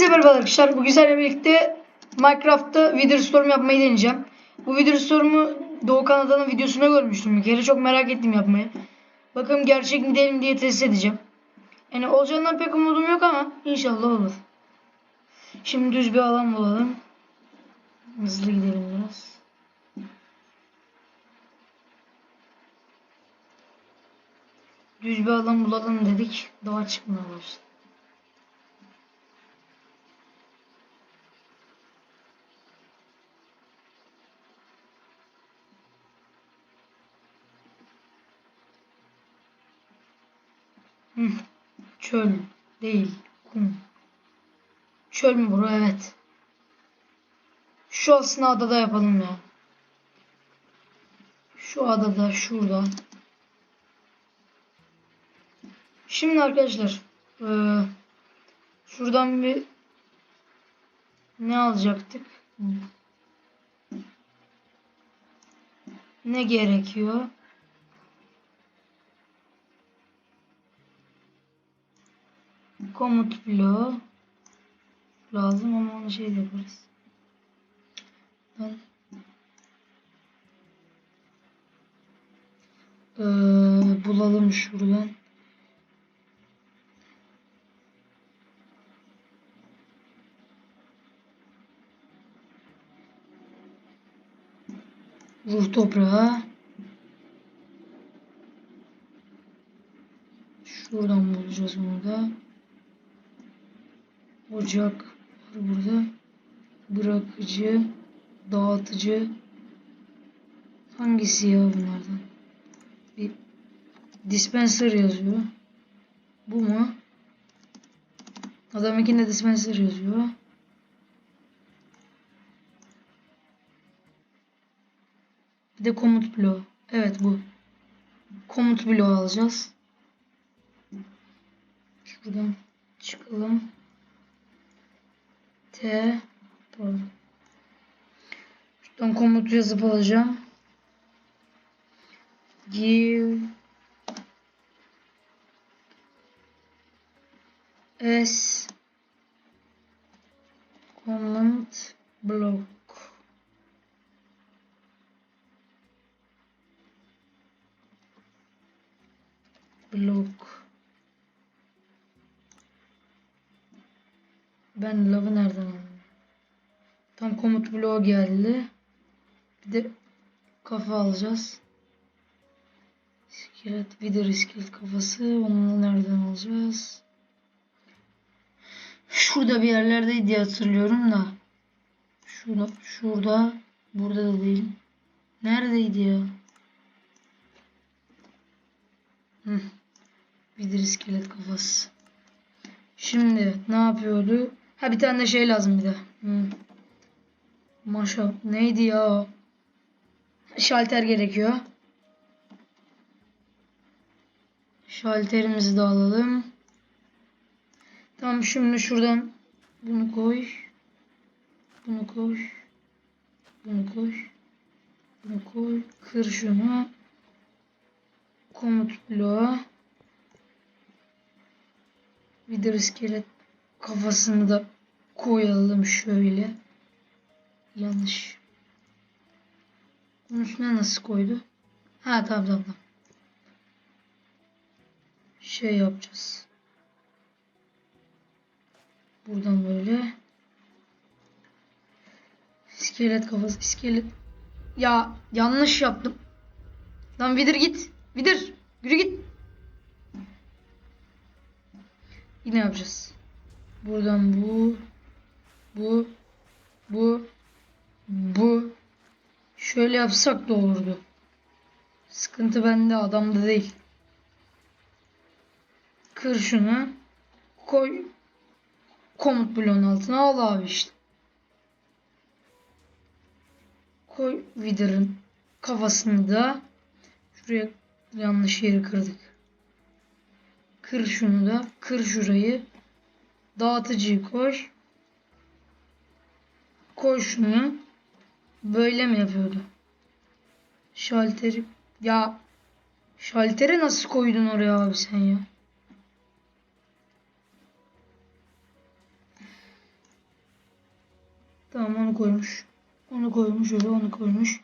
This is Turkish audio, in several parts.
Hepinize merhaba arkadaşlar. Bugün sizlerle birlikte Minecraft'ta Wither Storm yapmayı deneyeceğim. Bu Wither Storm'u Doğu Kanada'nın videosuna görmüştüm bir kere. Çok merak ettim yapmayı. Bakalım gerçek mi değil mi diye test edeceğim. Yani olacağından pek umudum yok ama inşallah olur. Şimdi düz bir alan bulalım. Hızlı gidelim biraz. Düz bir alan bulalım dedik. Dağa çıkmaya başladı. Çöl değil. Kum. Çöl mü bura? Evet. Şu aslında adada yapalım ya. Şu adada şurada. Şimdi arkadaşlar eee, şuradan bir ne alacaktık? Ne gerekiyor? Komut bloğu lazım ama onu şey yaparız. Ben Eee, bulalım şuradan. Ruh toprağı. Şuradan bulacağız bunu da. Ocak var burada. Bırakıcı, dağıtıcı. Hangisi ya bunlardan? Bir dispenser yazıyor. Bu mu? Adamınkinde dispenser yazıyor. Bir de komut bloğu. Evet bu. Komut bloğu alacağız. Şuradan çıkalım. T. Pardon. Şuradan komut yazıp alacağım. Give. S. Command block. Blok ben lavı nereden aldım? Tam komut bloğu geldi. Bir de kafa alacağız. İskelet, wither iskelet kafası. Onu nereden alacağız? Şurada bir yerlerdeydi diye hatırlıyorum da. Şurada, şurada, burada da değil. Neredeydi ya? Hı. Wither iskelet kafası. Şimdi ne yapıyordu? Ha bir tane de şey lazım bir de. Hı. Maşa neydi ya? Şalter gerekiyor. Şalterimizi de alalım. Tamam şimdi şuradan bunu koy. Bunu koy. Bunu koy. Bunu koy. Kır şunu. Komut bloğu. Wither iskelet kafasını da koyalım şöyle. Yanlış. Bunun üstüne nasıl koydu? Ha tamam tamam tamam. Şey yapacağız. Buradan böyle. İskelet kafası. iskelet. Ya yanlış yaptım. Lan Vidir git. Vidir. Yürü git. Yine yapacağız. Buradan bu. Bu. Bu. Bu. Şöyle yapsak da olurdu. Sıkıntı bende adamda değil. Kır şunu. Koy. Komut bloğun altına al abi işte. Koy Wither'ın kafasını da şuraya yanlış yeri kırdık. Kır şunu da. Kır şurayı. Dağıtıcıyı koy. Koy şunu. Böyle mi yapıyordu? Şalteri. Ya şalteri nasıl koydun oraya abi sen ya? Tamam onu koymuş. Onu koymuş öyle onu koymuş.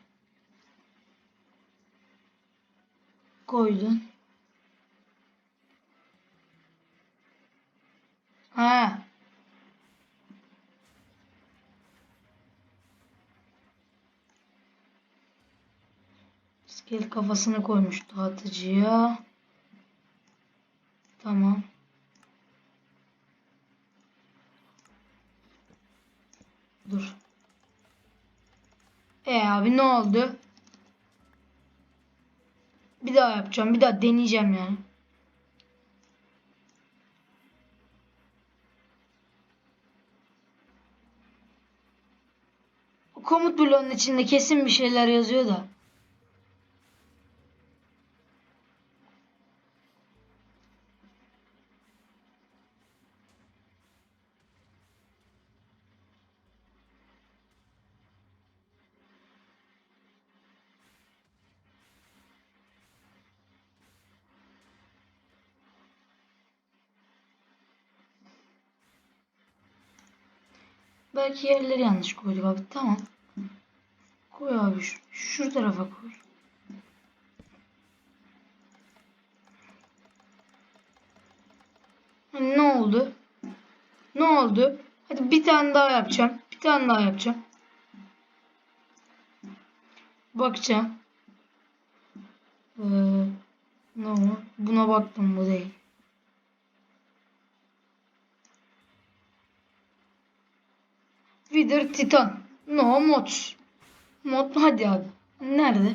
Koydun. Ha. İskelet kafasını koymuş dağıtıcıya. Tamam. Dur. E abi ne oldu? Bir daha yapacağım. Bir daha deneyeceğim yani. Komut bloğunun içinde kesin bir şeyler yazıyor da. Belki yerleri yanlış koyduk abi. Tamam. Koy abi şu, şu tarafa koy. Ne oldu? Ne oldu? Hadi bir tane daha yapacağım. Bir tane daha yapacağım. Bakacağım. Ee, ne o? Buna baktım bu değil. Wither Titan. No mods. Mod hadi abi. Nerede?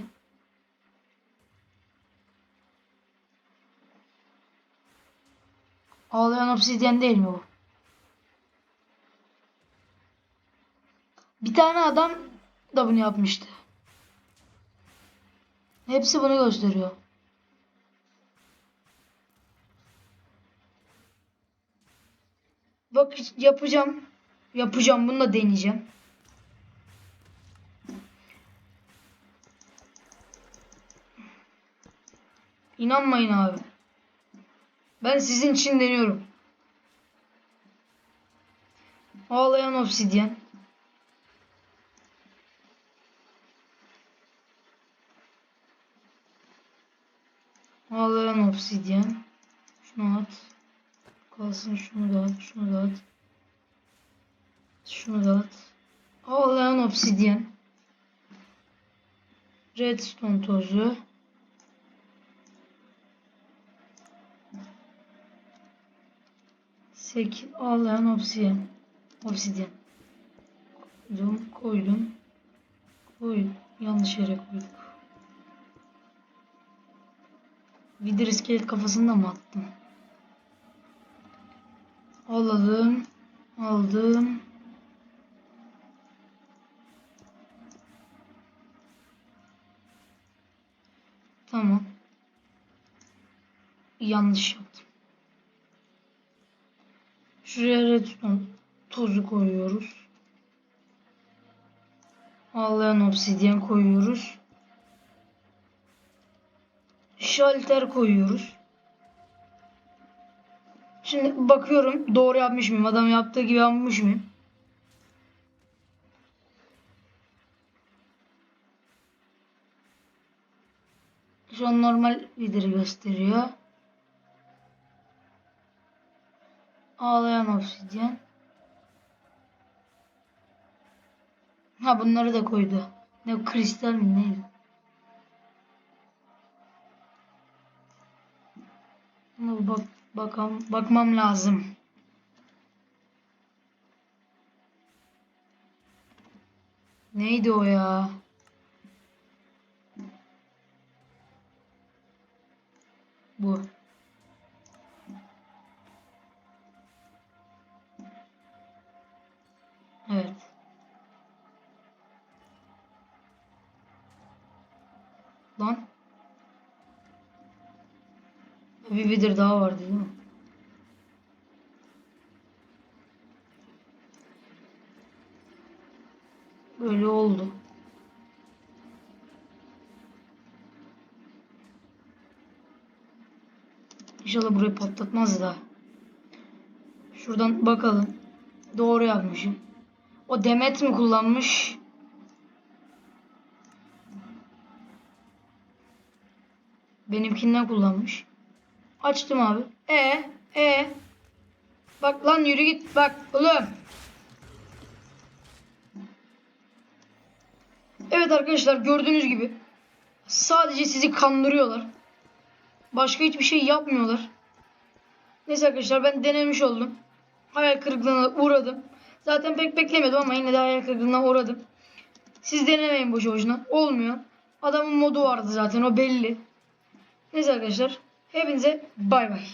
Ağlayan obsidyen değil mi bu? Bir tane adam da bunu yapmıştı. Hepsi bunu gösteriyor. Bak yapacağım. Yapacağım. Bunu da deneyeceğim. İnanmayın abi. Ben sizin için deniyorum. Ağlayan obsidyen. Ağlayan obsidyen. Şunu at. Kalsın şunu da at. Şunu da at. Şunu da at. Ağlayan obsidyen. Redstone tozu. Sek ağlayan obsidyen. Obsidyen. Koydum, koydum. Koy. Yanlış yere koyduk. Vidir iskelet kafasında mı attım? Alalım. Aldım. Tamam. Yanlış yaptım. Şuraya redstone tozu koyuyoruz. Ağlayan obsidyen koyuyoruz. Şalter koyuyoruz. Şimdi bakıyorum doğru yapmış mıyım? Adam yaptığı gibi yapmış mıyım? Şu an normal vidiri gösteriyor. Ağlayan obsidyen. Ha bunları da koydu. Ne kristal mi neydi? Buna bak bakam bakmam lazım. Neydi o ya? Bu. Bir vidir daha vardı değil mi? Böyle oldu. İnşallah burayı patlatmaz da. Şuradan bakalım. Doğru yapmışım. O Demet mi kullanmış? Benimkinden kullanmış. Açtım abi. E e Bak lan yürü git bak oğlum. Evet arkadaşlar gördüğünüz gibi sadece sizi kandırıyorlar. Başka hiçbir şey yapmıyorlar. Neyse arkadaşlar ben denemiş oldum. Hayal kırıklığına uğradım. Zaten pek beklemedim ama yine de hayal kırıklığına uğradım. Siz denemeyin boşu boşuna. Olmuyor. Adamın modu vardı zaten o belli. Neyse arkadaşlar. Hepinize bay bay.